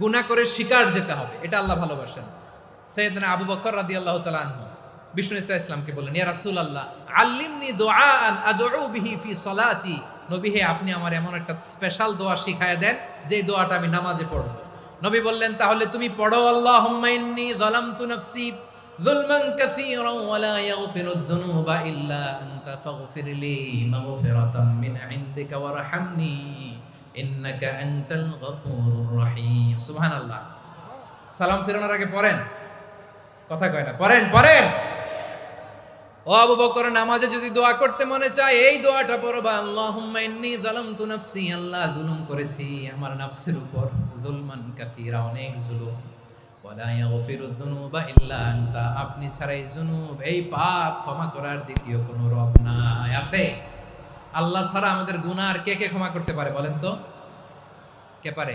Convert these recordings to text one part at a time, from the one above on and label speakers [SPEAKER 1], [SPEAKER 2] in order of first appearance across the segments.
[SPEAKER 1] গুণা করে শিকার যেতে হবে। এটা আল্লাহ ভালোবাসেন। সৈয়দনা আবু বকর রাদি আল্লাহ তালাহ বিষ্ণু ইসা ইসলামকে বললেন, ইয়া রাসুল আল্লাহ আল্লিমনি দোয়ান ফি সলাতি। নবী হে, আপনি আমার এমন একটা স্পেশাল দোয়া শিখায় দেন যে দোয়াটা আমি নামাজে পড়ব। নবী বললেন, তাহলে তুমি পড়ো আল্লাহ হুম্মাইন্নি যালামতু নাফসি যুলমান যুনুবা ইল্লা আনতা ফাগফিরলি মাগফিরাতাম মিন ইনদিকা ওয়ারহামনি ইন্নাকা আনতাল গফুরুর সুবাহান আল্লাহ সালাম ফিরানোর আগে পড়েন। কথা কয় না। পড়েন পড়েন। ও আবু বকর, নামাজে যদি দোয়া করতে মনে চায়, এই দোয়াটা পড়বা আল্লাহুম্মা ইন্নী যালামতু নাফসি, আল্লাহ জুলুম করেছি, আমার নাফসের উপর যুলমান কাসীরা, অনেক জুলুম। ওয়ালা ইয়াগফিরু যুনুবা ইল্লা আনতা, আপনি ছাড়াই এই যুনুব, এই পাপ ক্ষমা করার দ্বিতীয় কোনো রব নাই। আছে? আল্লাহ ছাড়া আমাদের গুনাহ আর কে কে ক্ষমা করতে পারে বলেন তো? কে পারে?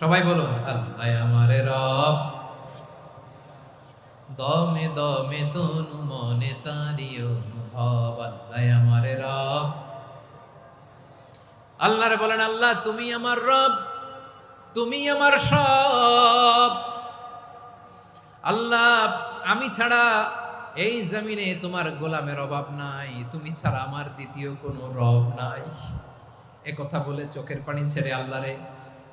[SPEAKER 1] সবাই বলুন, আল্লাহ আমারে রব। দমে দমে তনু মনে তারি অনুভব, আল্লাহ আমারে রব। আল্লাহরে বলেন, আল্লাহ, তুমি আমার রব, তুমি আমার সব। আল্লাহ, আমি ছাড়া এই জমিনে তোমার গোলামের অভাব নাই, তুমি ছাড়া আমার দ্বিতীয় কোনো রব নাই। কথা বলে চোখের পানি ছেড়ে আল্লাহরে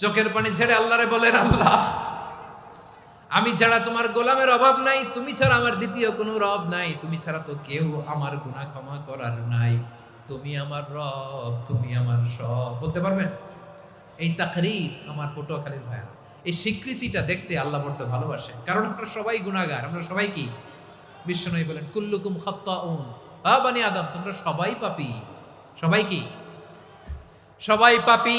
[SPEAKER 1] চোখের পানি ছেড়ে আল্লাহরে বলেন, আল্লাহ, আমি ছাড়া তোমার গোলামের অভাব নাই, তুমি ছাড়া আমার দ্বিতীয় কোনো রব নাই, তুমি ছাড়া তো কেউ আমার গুনাহ ক্ষমা করার নাই। তুমি আমার রব, তুমি আমার সব। বলতে পারবেন? এই তাকরির আমার পটুয়াখালীর ভাইয়া এই স্বীকৃতিটা দেখতে আল্লাহ বড্ড ভালোবাসে, কারণ আমরা সবাই গুণাগার আমরা সবাই কি? বিশ্বনবী বলেন, কুল্লুকুম খাত্তাউন আ বানি আদম, তোমরা সবাই পাপি। সবাই কি? সবাই পাপী।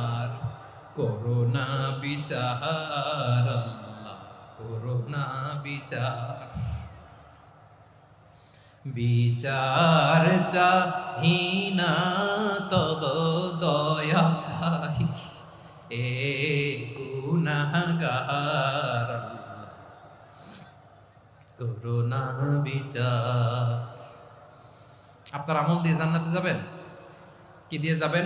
[SPEAKER 1] করোনা বিচার করোনা বিচার। বিচার চাহিনা তব দয়া চাই এ গুনাহগার করোনা বিচার। আপনার আমল দিয়ে জান্নাতে যাবেন? কি দিয়ে যাবেন?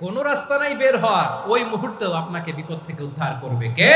[SPEAKER 1] কোনো রাস্তা নাই বের হওয়ার ওই মুহূর্তেও আপনাকে বিপদ থেকে উদ্ধার করবে কে?